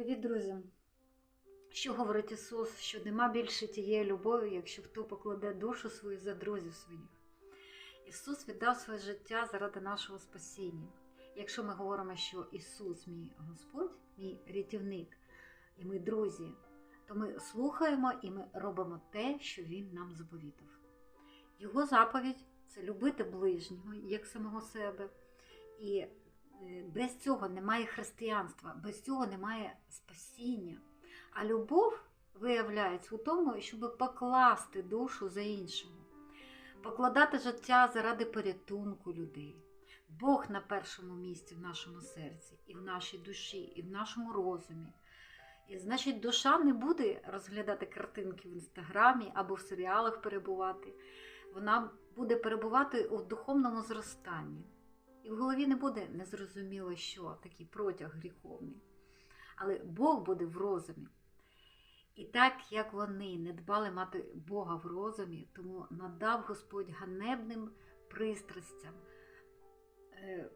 Привіт, друзі! Що говорить Ісус, що нема більше тієї любові, якщо хто покладе душу свою за друзів своїх. Ісус віддав своє життя заради нашого спасіння. Якщо ми говоримо, що Ісус, мій Господь, мій рятівник, і ми друзі, то ми слухаємо і ми робимо те, що Він нам заповідав. Його заповідь це любити ближнього як самого себе. І без цього немає християнства, без цього немає спасіння. А любов виявляється у тому, щоб покласти душу за іншого, покладати життя заради порятунку людей. Бог на першому місці в нашому серці, і в нашій душі, і в нашому розумі. І значить, душа не буде розглядати картинки в інстаграмі або в серіалах перебувати. Вона буде перебувати у духовному зростанні. І в голові не буде незрозуміло, що такий протяг гріховний. Але Бог буде в розумі. І так як вони не дбали мати Бога в розумі, тому надав Господь ганебним пристрастям, Е,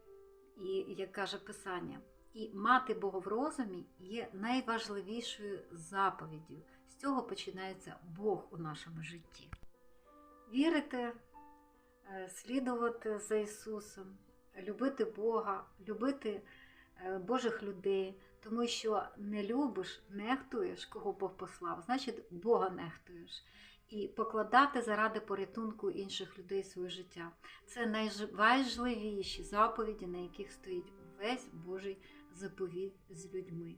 і як каже Писання, і мати Бога в розумі є найважливішою заповіддю. З цього починається Бог у нашому житті. Вірити, е, слідувати за Ісусом, любити Бога, любити е, Божих людей, тому що не любиш, нехтуєш, кого Бог послав, значить Бога нехтуєш. І покладати заради порятунку інших людей своє життя. Це найважливіші заповіді, на яких стоїть увесь Божий заповідь з людьми.